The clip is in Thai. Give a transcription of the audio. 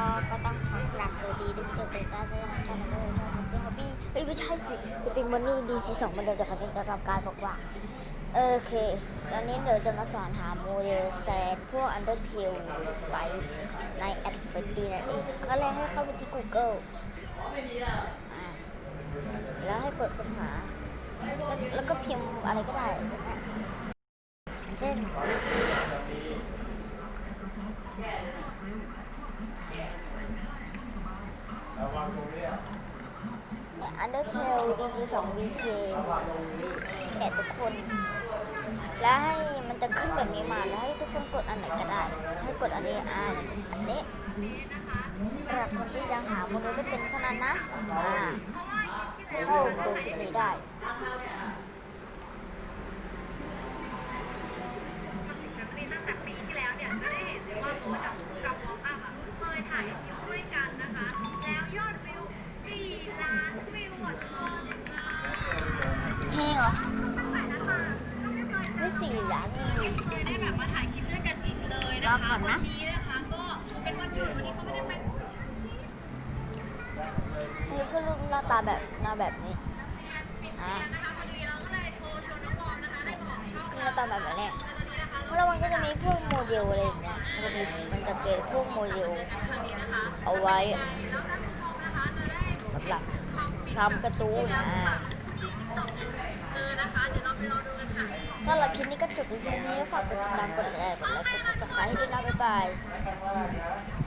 ก็ก็ต้องขอกราบสวัสดีทุกท่านเลยนะด้วยนะตอนนี้เลยนะมันจะฮอบบี้เฮ้ยไม่ใช่สิจะเป็นมันนี่ดีซีสองมันเดิมจากการจะทำการบอกว่าโอเค ตอนนี้เดี๋ยวจะมาสอนหาโมเดลแซนพวก Undertale ไฟใน a d f e r t y นั่นเองก็เลยให้เข้าไปที่ Google แล้วให้กดค้นหา แล้วก็พิมพ์อะไรก็ได้อย่า เนี่ยอันเนี่ย Undertale DC 2 VK แอดทุกคน แล้วให้มันจะขึ้นแบบนี้มาแล้วให้ทุกคนกดอันไหนก็ได้ ให้กดอันนี้อ่าอันนี้สำหรับคนที่ยังหาโมเดลไม่เป็นเท่านั้นนะอ่าเข้าดูคลิปนี้ได้ สี่ล้านวิวเคยได้แบบมาถ่ายคลิปด้วยกันอีกเลยรอนะก่อคะนนะวันนี้นะคะก็เป็นวันหยุดวันนี้เขาไม่ได้ไปนี่คือรูปหน้าตาแบบหน้าแบบนี้อ่านะคะพอดีเราก็เลยโทรชวนน้องบอมนะคะให้บอกช่องคือหน้าตาแบบนี้แล้วมันก็จะมีพวกโมเดลอะไรอย่างเงี้ยมันจะมีมันจะเป็นพวกโมเดลเอาไว้สำหรับทำการ์ตูนอ่าเออนะคะเดี๋ยวเราไปรอดูกันค่ะ สำหรับคลิปนี้ก็จบเพียงเท่านี้แล้วฝากกดติดตามกดไลค์กดไลค์กดซับสไครต์ให้ด้วยนะบ๊ายบาย